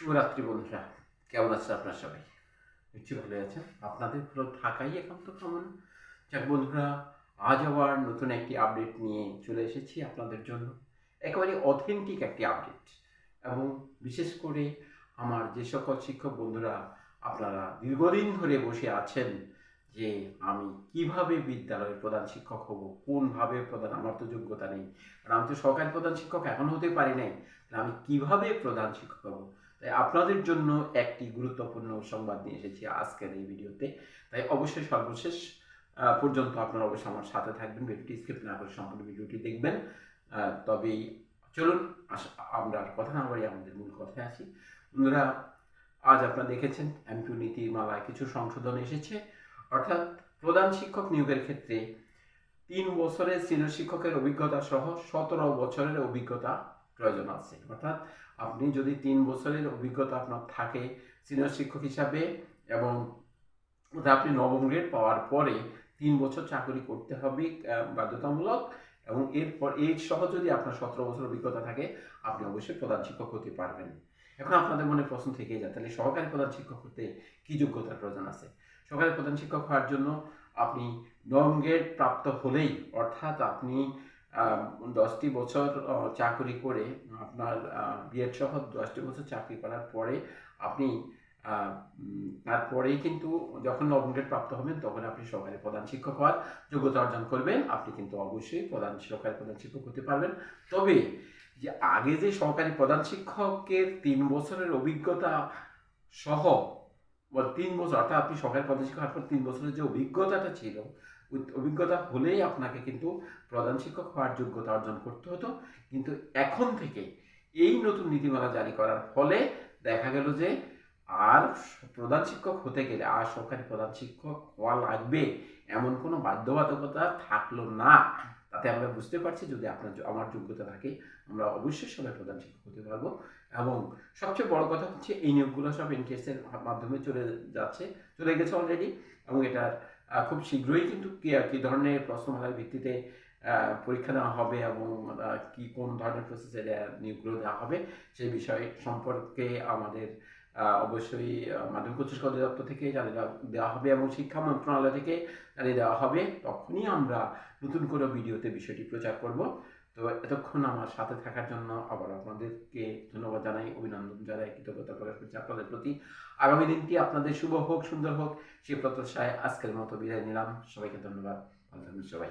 শুভরাত্রি বন্ধুরা। কেমন আছেন আপনার সবাই? নিশ্চয়ই ভালো আছেন। আপনাদের ভালো থাকাই একান্ত কামনা যাক বন্ধুরা, আজ আবার নতুন একটি আপডেট নিয়ে চলে এসেছি আপনাদের জন্য। একেবারে অথেন্টিক একটি আপডেট এবং বিশেষ করে আমার যে সকল শিক্ষক বন্ধুরা, আপনারা দীর্ঘদিন ধরে বসে আছেন যে আমি কীভাবে বিদ্যালয়ের প্রধান শিক্ষক হব, কোনভাবে প্রধান, আমার তো যোগ্যতা নেই। কারণ আমি তো সরকারি প্রধান শিক্ষক এখন হতে পারি নাই। আমি কীভাবে প্রধান শিক্ষক হব? তাই আপনাদের জন্য একটি গুরুত্বপূর্ণ সংবাদ নিয়ে এসেছি আজকের এই ভিডিওতে। তাই অবশ্যই সর্বশেষ পর্যন্ত আপনারা অবশ্যই আমার সাথে থাকবেন, ভিডিওটি স্কিপ না করে সম্পূর্ণ ভিডিওটি দেখবেন। তবেই চলুন আমরা কথা না বাড়ি আমাদের মূল কথায় আসি। বন্ধুরা, আজ আপনারা দেখেছেন এমপিউ নীতিমালায় কিছু সংশোধন এসেছে। অর্থাৎ প্রধান শিক্ষক নিয়োগের ক্ষেত্রে তিন বছরের সিনিয়র শিক্ষকের অভিজ্ঞতা সহ সতেরো বছরের অভিজ্ঞতা প্রয়োজন আছে। অর্থাৎ আপনি যদি তিন বছরের অভিজ্ঞতা আপনার থাকে সিনিয়র শিক্ষক হিসাবে এবং আপনি নবম গ্রেড পাওয়ার পরে তিন বছর চাকরি করতে হবে বাধ্যতামূলক এবং এরপর এর সহ যদি আপনার সতেরো বছর অভিজ্ঞতা থাকে, আপনি অবশ্যই প্রধান শিক্ষক হতে পারবেন। এখন আপনাদের মনে প্রশ্ন থেকেই যায়, তাহলে সহকারী প্রধান শিক্ষক হতে কি যোগ্যতার প্রয়োজন আছে? সহকারী প্রধান শিক্ষক হওয়ার জন্য আপনি নবম গ্রেড প্রাপ্ত হলেই, অর্থাৎ আপনি দশটি বছর চাকরি করে আপনার বিএড সহ দশটি বছর চাকরি করার পরে আপনি তারপরেই কিন্তু যখন নবম প্রাপ্ত হবেন, তখন আপনি সরকারি প্রধান শিক্ষক হওয়ার যোগ্যতা অর্জন করবেন। আপনি কিন্তু অবশ্যই প্রধান, সরকারি প্রধান শিক্ষক হতে পারবেন। তবে যে আগে যে সহকারী প্রধান শিক্ষকের তিন বছরের অভিজ্ঞতা সহ তিন বছর, অর্থাৎ আপনি সরকারি প্রধান শিক্ষক পর তিন বছরের যে অভিজ্ঞতাটা ছিল অভিজ্ঞতা হলেই আপনাকে কিন্তু প্রধান শিক্ষক হওয়ার যোগ্যতা অর্জন করতে হতো। কিন্তু এখন থেকে এই নতুন নীতিমালা জারি করার ফলে দেখা গেল যে আর প্রধান শিক্ষক হতে গেলে, আর সরকারি প্রধান শিক্ষক হওয়া লাগবে এমন কোনো বাধ্যবাধকতা থাকল না। তাতে আমরা বুঝতে পারছি যদি আপনার আমার যোগ্যতা থাকে, আমরা অবশ্যই সবাই প্রধান শিক্ষক হতে পারব। এবং সবচেয়ে বড় কথা হচ্ছে, এই নিয়োগগুলো সব এনটিএস মাধ্যমে চলে যাচ্ছে, চলে গেছে অলরেডি এবং এটার খুব শীঘ্রই কিন্তু কি ধরনের প্রশ্নমালার ভিত্তিতে পরীক্ষা নেওয়া হবে এবং কি কোন ধরনের প্রসেসে নিয়োগগুলো দেওয়া হবে সেই বিষয় সম্পর্কে আমাদের অবশ্যই মাধ্যমিক উচ্চ শিক্ষা অধিদপ্তর থেকে জানিয়ে দেওয়া- হবে এবং শিক্ষা মন্ত্রণালয় থেকে জানিয়ে দেওয়া হবে, তখনই আমরা নতুন করে ভিডিওতে বিষয়টি প্রচার করব। তো এতক্ষণ আমার সাথে থাকার জন্য আবার আপনাদেরকে ধন্যবাদ জানাই, অভিনন্দন জানাই, কৃতজ্ঞতা প্রকাশ করছি আপনাদের প্রতি। আগামী দিনটি আপনাদের শুভ হোক, সুন্দর হোক, সেই প্রত্যাশায় আজকের মতো বিদায় নিলাম। সবাইকে ধন্যবাদ। ভালো থাকবেন সবাই।